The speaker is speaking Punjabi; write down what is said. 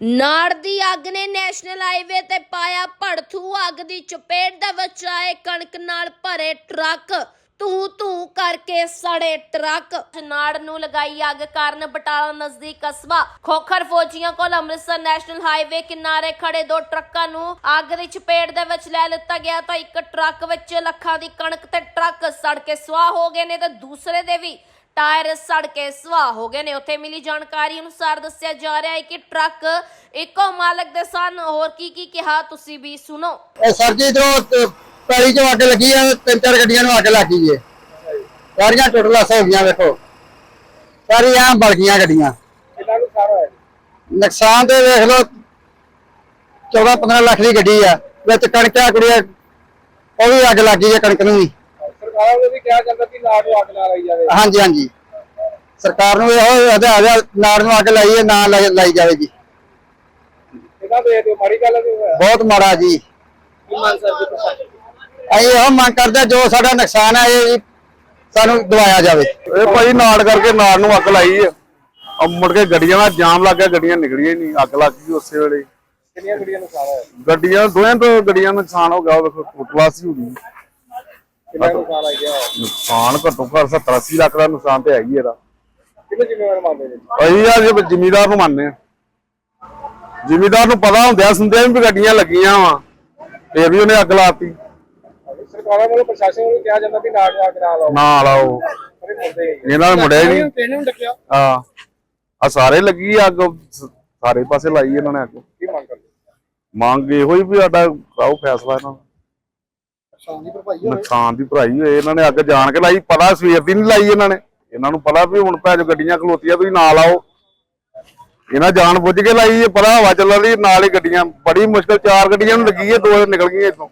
ਨਾੜ ਦੀ ਅੱਗ ਨੇ ਨੈਸ਼ਨਲ ਹਾਈਵੇ ਤੇ ਪਾਇਆ ਭੜਥੂ ਅੱਗ ਦੀ ਚਪੇਟ ਦੇ ਵਿੱਚ ਆਏ ਕਣਕ ਨਾਲ ਭਰੇ ਟਰੱਕ। ਤੂੰ ਤੂੰ ਕਰਕੇ ਸੜੇ ਟਰੱਕ। ਨਾੜ ਨੂੰ ਲਗਾਈ ਅੱਗ ਕਾਰਨ ਬਟਾਲਾ ਨਜ਼ਦੀਕ ਕਸਬਾ ਖੋਖਰ ਫੌਜੀਆਂ ਕੋਲ ਅੰਮ੍ਰਿਤਸਰ ਨੈਸ਼ਨਲ ਹਾਈਵੇ ਕਿਨਾਰੇ ਖੜੇ ਦੋ ਟਰੱਕਾਂ ਨੂੰ ਅੱਗ ਦੀ ਚਪੇਟ ਦੇ ਵਿੱਚ ਲੈ ਲਿੱਤਾ ਗਿਆ ਤਾਂ ਇੱਕ ਟਰੱਕ ਵਿੱਚ ਲੱਖਾਂ ਦੀ ਕਣਕ ਤੇ ਟਰੱਕ ਸੜ ਕੇ ਸੁਆਹ ਹੋ ਗਏ ਨੇ ਤੇ ਦੂਸਰੇ ਦੇ ਵੀ ਟਾਇਰ ਸੜ ਕੇ ਸਵਾਹ ਹੋ ਗਏ ਨੇ। ਉੱਥੇ ਮਿਲੀ ਜਾਣਕਾਰੀ ਅਨੁਸਾਰ ਦੱਸਿਆ ਜਾ ਰਿਹਾ ਹੈ ਕਿ ਟਰੱਕ ਇੱਕੋ ਮਾਲਕ ਦੇ ਸਨ। ਹੋਰ ਕੀ ਕੀ ਕਿਹਾ ਤੁਸੀਂ ਵੀ ਸੁਣੋ। ਇਹ ਸਰ ਜੀ ਇਧਰੋਂ ਪੈਲੀ ਚੋਂ ਅੱਗ ਲੱਗੀ ਆ ਤਿੰਨ ਚਾਰ ਗੱਡੀਆਂ ਨੂੰ ਅੱਗ ਲੱਗ ਗਈ ਏ। ਸਾਰੀਆਂ ਟੁੱਟ ਲੱਸ ਹੋ ਗਈਆਂ ਵੇਖੋ। ਸਾਰੀਆਂ ਬਲ ਗਈਆਂ ਗੱਡੀਆਂ। ਕਿੰਨਾ ਨੁਕਸਾਨ ਹੋਇਆ ਜੀ? ਨੁਕਸਾਨ ਤੇ ਵੇਖ ਲਓ 14 15 ਲੱਖ ਦੀ ਗੱਡੀ ਆ। ਵਿੱਚ ਕਣਕਾਂ ਕੁੜੀਆਂ ਉਹ ਵੀ ਅੱਗ ਲੱਗ ਗਈ ਹੈ ਕਣਕ ਨੂੰ ਵੀ। ਸਰਕਾਰਾਂ ਵੱਲੋਂ ਵੀ ਕਿਹਾ ਜਾਂਦਾ ਕਿ ਨਾੜ ਨੂੰ ਅੱਗ ਨਾ ਲਾਈ ਜਾਵੇ। ਹਾਂਜੀ ਹਾਂਜੀ। ਸਰਕਾਰ ਨੂੰ ਇਹੋ ਹਦਾਇਤ ਆ ਨਾੜ ਨੂੰ ਅੱਗ ਲਾਈਏ ਨਾ ਲਾਈ ਲਾਈ ਜਾਵੇ ਜੀ। ਇਹਨਾਂ ਦੇ ਤੇ ਮਾੜੀ ਗੱਲ ਵੀ ਹੋਇਆ। ਬਹੁਤ ਮਾੜਾ ਜੀ। ਮੰਨ ਸਕਦੇ ਪ੍ਰਸ਼ਾਸਨ ਅਸੀਂ ਇਹੋ ਮੰਗ ਕਰਦੇ ਹਾਂ, ਜੋ ਸਾਡਾ ਨੁਕਸਾਨ ਹੈ ਇਹ ਜੀ ਸਾਨੂੰ ਦਵਾਇਆ ਜਾਵੇ। ਇਹ ਭਾਈ ਨਾੜ ਕਰਕੇ ਨਾੜ ਨੂੰ ਅੱਗ ਲਾਈ ਆ ਆ ਮੁੜ ਕੇ ਗੱਡੀਆਂ ਦਾ ਜਾਮ ਲੱਗ ਗਿਆ ਗੱਡੀਆਂ ਨਿਕਲੀਆਂ ਹੀ ਨਹੀਂ ਅੱਗ ਲੱਗ ਗਈ ਉਸੇ ਵੇਲੇ। ਕਿੰਨੀਆਂ ਗੱਡੀਆਂ ਨੁਕਸਾਨ ਹੋਇਆ? ਗੱਡੀਆਂ ਦੋਵੇਂ ਤੋਂ ਗੱਡੀਆਂ ਨੁਕਸਾਨ ਹੋ ਗਿਆ ਉਹ ਵੇਖੋ ਕੁੱਟਵਾਸ ਹੀ ਹੋ ਗਈ। ਕਿੰਨਾ ਨੁਕਸਾਨ ਆ ਗਿਆ? ਨੁਕਸਾਨ ਘੱਟੋ ਘੱਟ 70 80 ਲੱਖ ਦਾ ਨੁਕਸਾਨ ਤੇ ਹੈਗੀ ਇਹਦਾ। ਕਿੰਨੇ ਜ਼ਿੰਮੇਵਾਰ ਮੰਨਦੇ ਨੇ? ਆ ਜੇ ਜ਼ਿਮੀਦਾਰ ਨੂੰ ਮੰਨਦੇ ਆ ਜ਼ਿਮੀਦਾਰ ਨੂੰ ਪਤਾ ਹੁੰਦਿਆ ਸੁਣਦਿਆਂ ਵੀ ਗੱਡੀਆਂ ਲੱਗੀਆਂ ਵਾ ਫੇਰ ਵੀ ਉਹਨੇ ਅੱਗ ਲਾਤੀ। ਸਰਕਾਰਾਂ ਵੱਲੋਂ ਪ੍ਰਸ਼ਾਸਨ ਵੱਲੋਂ ਕਿਹਾ ਜਾਂਦਾ ਕਿ ਨਾੜ ਨੂੰ ਅੱਗ ਨਾ ਲਾਓ। ਨਾ ਲਾਓ ਪਰ ਇਹ ਮੁੱਦੇ ਹੀ ਇਹਨਾਂ ਨੇ ਮੁੜਿਆ ਹੀ ਨਹੀਂ। ਕਿਹਨੇ ਨੂੰ ਡੱਕਿਆ? ਆ ਆ ਸਾਰੇ ਲੱਗੀ ਅੱਗ ਸਾਰੇ ਪਾਸੇ ਲਾਈ ਇਹਨਾਂ ਨੇ ਅੱਗ। ਕੀ ਮੰਗ ਕਰਦੇ? ਮੰਗ ਇਹੋ ਹੀ ਵੀ ਸਾਡਾ ਕਰਾਓ ਫੈਸਲਾ ਇਹਨਾਂ ਦਾ ਦੀ ਭਰਪਾਈ ਨੁਕਸਾਨ ਦੀ ਭਰਾਈ ਹੋਏ, ਇਹਨਾਂ ਨੇ ਅੱਗ ਜਾਣ ਕੇ ਲਾਈ, ਪਤਾ ਸਵੇਰ ਦੀ ਨਹੀਂ ਲਾਈ ਇਹਨਾਂ ਨੇ। ਇਹਨਾਂ ਨੂੰ ਪਤਾ ਵੀ ਹੁਣ ਭੈਜੋ ਗੱਡੀਆਂ ਖਲੋਤੀਆਂ, ਤੁਸੀਂ ਨਾਲ ਲਾਓ ਇਹਨਾਂ ਜਾਣ ਬੁੱਝ ਕੇ ਲਾਈ, ਇਹ ਪਤਾ ਹਵਾ ਚੱਲਣ ਦੀ, ਨਾਲ ਹੀ ਗੱਡੀਆਂ, ਬੜੀ ਮੁਸ਼ਕਲ, ਚਾਰ ਗੱਡੀਆਂ ਨੂੰ ਲੱਗੀ ਹੈ, ਦੋ ਨਿਕਲ ਗਈਆਂ ਇੱਥੋਂ।